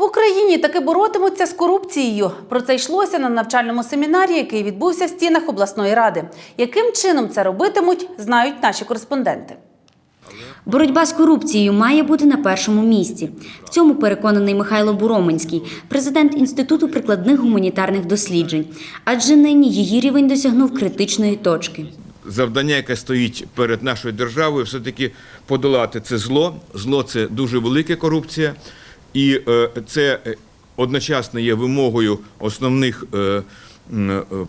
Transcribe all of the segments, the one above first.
В Україні таки боротимуться з корупцією. Про це йшлося на навчальному семінарі, який відбувся в стінах обласної ради. Яким чином це робитимуть, знають наші кореспонденти. Боротьба з корупцією має бути на першому місці. В цьому переконаний Михайло Буроменський, президент Інституту прикладних гуманітарних досліджень. Адже нині її рівень досягнув критичної точки. завдання, яке стоїть перед нашою державою, все-таки подолати це зло. Зло це дуже велика корупція, і е, це е, одночасно є вимогою основних е,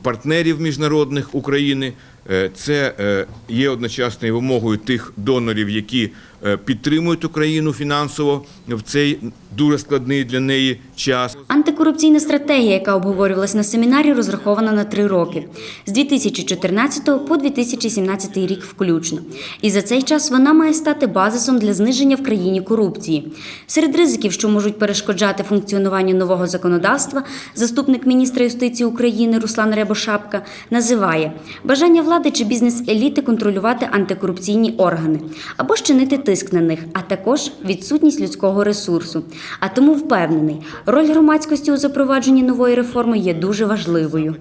партнерів міжнародних України. Е, Це е, є одночасно і вимогою тих донорів, які е, підтримують Україну фінансово в цей дуже складний для неї час. Антикорупційна стратегія, яка обговорювалась на семінарі, розрахована на три роки з 2014 по 2017 рік включно. І за цей час вона має стати базисом для зниження в країні корупції. Серед ризиків, що можуть перешкоджати функціонуванню нового законодавства, заступник міністра юстиції України Руслан Рябошапка називає бажання влади чи бізнес-еліти контролювати антикорупційні органи або ж чинити тиск на них, а також відсутність людського ресурсу. А тому впевнений, роль громадськості у запровадженні нової реформи є дуже важливою.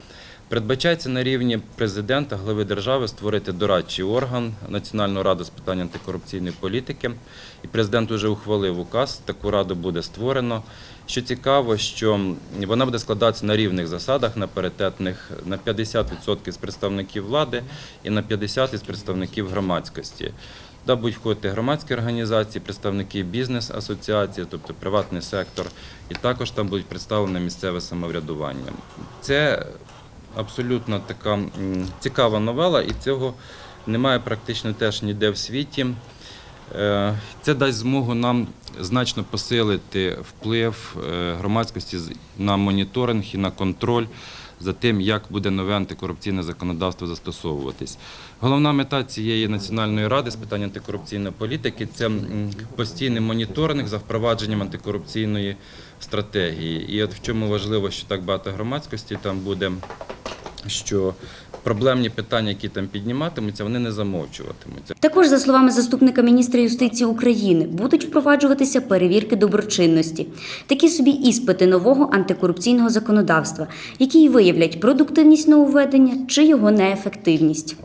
Передбачається на рівні президента, глави держави створити дорадчий орган Національну раду з питань антикорупційної політики. І президент вже ухвалив указ. Таку раду буде створено. Що цікаво, що вона буде складатися на рівних засадах, на паритетних на 50% з представників влади і на 50% з представників громадськості. Туди будуть входити громадські організації, представники бізнес-асоціації, тобто приватний сектор, і також там будуть представлене місцеве самоврядування. Це абсолютно така цікава новела, і цього немає практично теж ніде в світі. Е, Це дасть змогу нам значно посилити вплив е, громадськості на моніторинг і на контроль за тим, як буде нове антикорупційне законодавство застосовуватись. Головна мета цієї національної ради з питань антикорупційної політики це постійний моніторинг за впровадженням антикорупційної стратегії. І от в чому важливо, що так багато громадськості там буде, що проблемні питання, які там підніматимуться, вони не замовчуватимуться. Також, за словами заступника міністра юстиції України, будуть впроваджуватися перевірки доброчинності, такі собі іспити нового антикорупційного законодавства, які й виявлять продуктивність нововведення чи його неефективність.